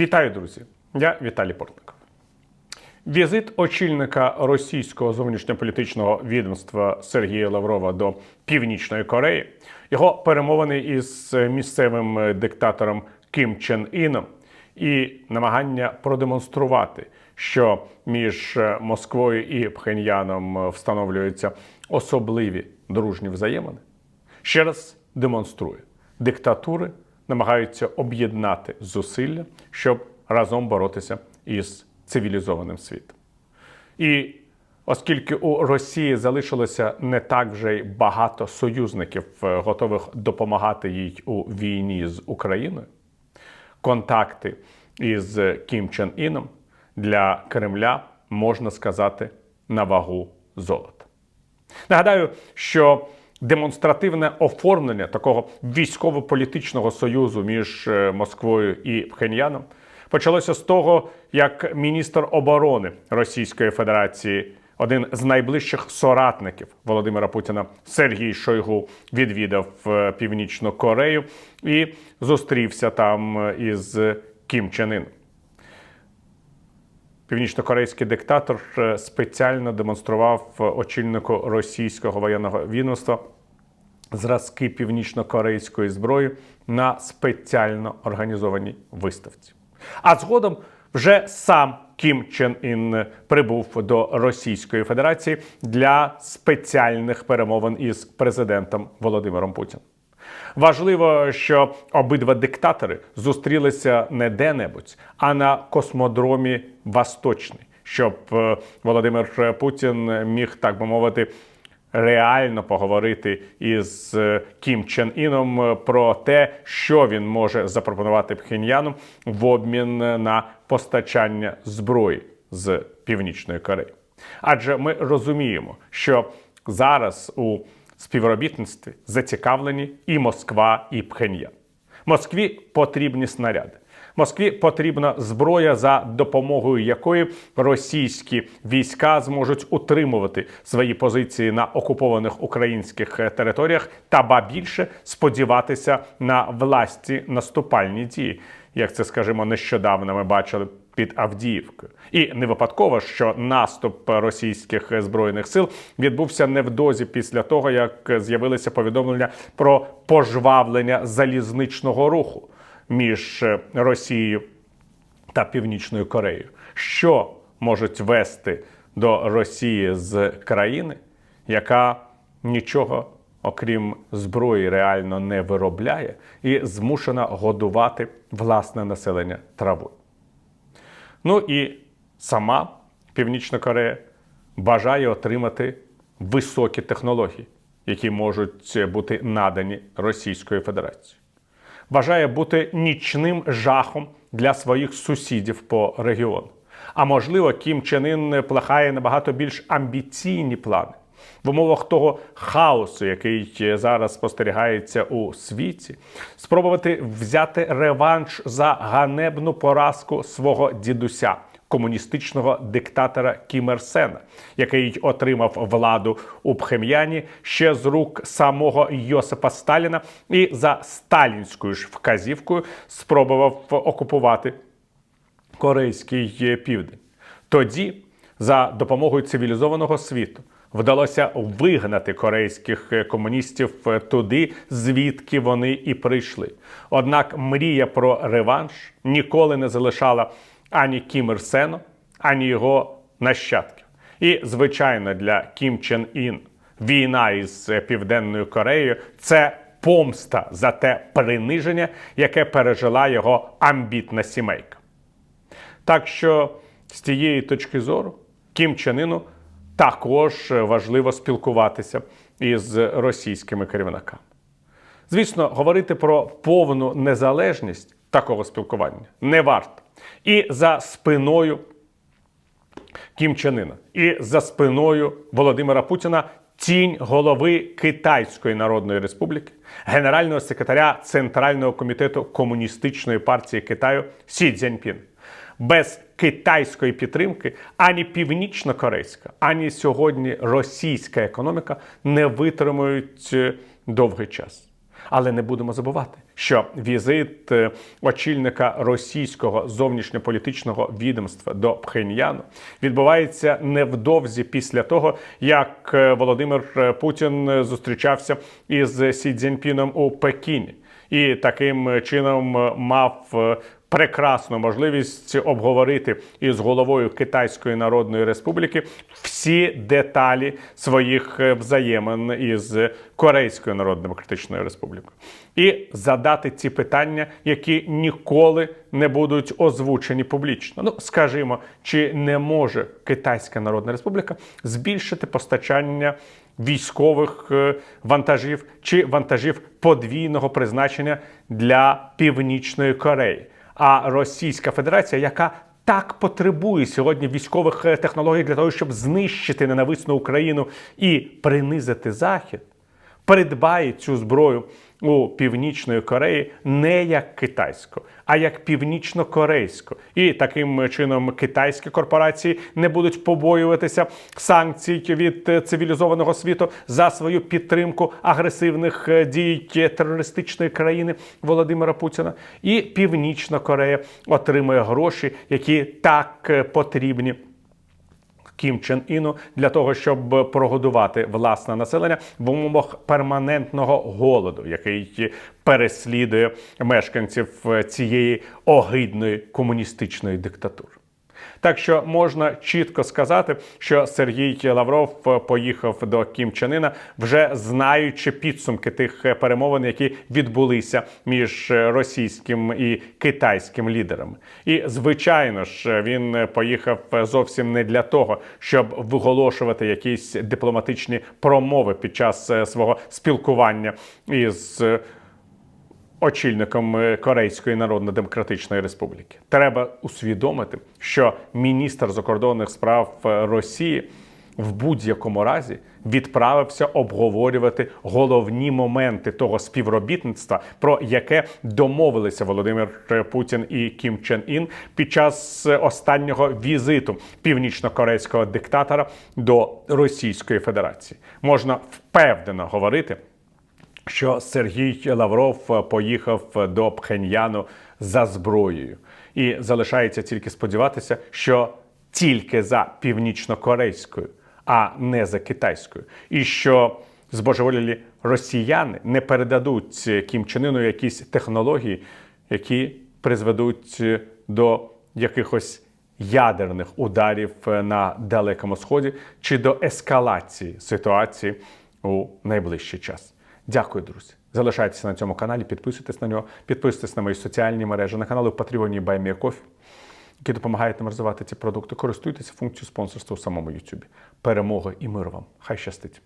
Вітаю, друзі! Я Віталій Портников. Візит очільника російського зовнішньополітичного відомства Сергія Лаврова до Північної Кореї, його перемовини із місцевим диктатором Ким Чен Іном і намагання продемонструвати, що між Москвою і Пхеньяном встановлюються особливі дружні взаємини, ще раз демонструє диктатури намагаються об'єднати зусилля, щоб разом боротися із цивілізованим світом. І оскільки у Росії залишилося не так вже й багато союзників, е, готових допомагати їй у війні з Україною, контакти із Кім Чен Іном для Кремля можна сказати на вагу золота. Нагадаю, що демонстративне оформлення такого військово-політичного союзу між е, Москвою і Пхеньяном почалося з того, як міністр оборони Російської Федерації, один з найближчих соратників Володимира Путіна Сергій Шойгу, відвідав е, Північну Корею і зустрівся там е, із Кім Чен Іном. Північнокорейський диктатор е, спеціально демонстрував очільнику російського воєнного відомства зразки північнокорейської зброї на спеціально організованій виставці. А згодом вже сам Кім Чен Ін прибув до Російської Федерації для спеціальних перемовин із президентом Володимиром Путіним. Важливо, що обидва диктатори зустрілися не де-небудь, а на космодромі Восточний, щоб е, Володимир Путін міг, так би мовити, реально поговорити із е, Кім Чен Іном про те, що він може запропонувати Пхеньяну в обмін на постачання зброї з Північної Кореї. Адже ми розуміємо, що зараз у співробітництві зацікавлені і Москва, і Пхеньян. Москві потрібні снаряди. Москві потрібна зброя, за допомогою якої російські війська зможуть утримувати свої позиції на окупованих українських територіях та ба більше сподіватися на власті наступальні дії, як це скажімо, нещодавно ми бачили під Авдіївкою. І не випадково, що наступ російських збройних сил відбувся невдовзі після того, як з'явилися повідомлення про пожвавлення залізничного руху між Росією та Північною Кореєю, що можуть вести до Росії з країни, яка нічого окрім зброї реально не виробляє, і змушена годувати власне населення травою. Ну і сама Північна Корея бажає отримати високі технології, які можуть бути надані Російською Федерацією. Бажає бути нічним жахом для своїх сусідів по регіону. А можливо, Кім Чен Ін плахає набагато більш амбіційні плани в умовах того хаосу, який зараз спостерігається у світі, спробувати взяти реванш за ганебну поразку свого дідуся. Комуністичного диктатора Кім Сена, який отримав владу у Пхем'яні ще з рук самого Йосипа Сталіна, і за сталінською ж вказівкою спробував окупувати Корейський південь. Тоді, за допомогою цивілізованого світу, вдалося вигнати корейських комуністів туди, звідки вони і прийшли. Однак мрія про реванш ніколи не залишала ані Кім Ір Сена, ані його нащадків. І, звичайно, для Кім Чен Ін війна із Південною Кореєю це помста за те приниження, яке пережила його амбітна сімейка. Так що з тієї точки зору Кім Чен також важливо спілкуватися із російськими керівниками. Звісно, говорити про повну незалежність такого спілкування не варто. І за спиною Кім Чен Іна, і за спиною Володимира Путіна тінь голови Китайської Народної Республіки, генерального секретаря Центрального комітету Комуністичної партії Китаю Сі Цзяньпін. Без китайської підтримки ані північно-корейська, ані сьогодні російська економіка не витримують довгий час. Але не будемо забувати, що візит е, очільника російського зовнішньополітичного відомства до Пхеньяну відбувається невдовзі після того, як е, Володимир е, Путін е, зустрічався із Сі Цзіньпіном у Пекіні і таким чином е, мав е, прекрасну можливість обговорити із головою Китайської Народної Республіки всі деталі своїх е, взаємин із Корейською Народно-Демократичною Республікою і задати ці питання, які ніколи не будуть озвучені публічно. Ну, скажімо, чи не може Китайська Народна Республіка збільшити постачання військових е, вантажів чи вантажів подвійного призначення для Північної Кореї? А Російська Федерація, яка так потребує сьогодні військових е, технологій для того, щоб знищити ненависну Україну і принизити Захід, придбає цю зброю у Північної Кореї не як китайську, а як північно-корейську. І таким чином китайські корпорації не будуть побоюватися санкцій від цивілізованого світу за свою підтримку агресивних е, дій терористичної країни Володимира Путіна. І Північна Корея отримує гроші, які так е, потрібні. Кім Чен Іну для того, щоб прогодувати власне населення в умовах перманентного голоду, який переслідує мешканців цієї огидної комуністичної диктатури. Так що можна чітко сказати, що Сергій Лавров поїхав до Кім Чен Іна, вже знаючи підсумки тих перемовин, які відбулися між російським і китайським лідерами. І звичайно ж, він поїхав зовсім не для того, щоб виголошувати якісь дипломатичні промови під час свого спілкування із очільником е, Корейської Народно-Демократичної Республіки. Треба усвідомити, що міністр закордонних справ е, Росії в будь-якому разі відправився обговорювати головні моменти того співробітництва, про яке домовилися Володимир Путін і Кім Чен Ін під час е, останнього візиту північно-корейського диктатора до Російської Федерації. Можна впевнено говорити що Сергій Лавров поїхав до Пхеньяну за зброєю, і залишається тільки сподіватися, що тільки за північно-корейською, а не за китайською, і що збожеволілі росіяни не передадуть Кім Чен Іну якісь технології, які призведуть до якихось ядерних ударів на далекому сході чи до ескалації ситуації у найближчий час. Дякую, друзі. Залишайтеся на цьому каналі, підписуйтесь на нього, підписуйтесь на мої соціальні мережі, на канали Патреоні і Байміякофі, які допомагають нам розвивати ці продукти. Користуйтеся функцією спонсорства у самому Ютубі. Перемоги і миру вам! Хай щастить!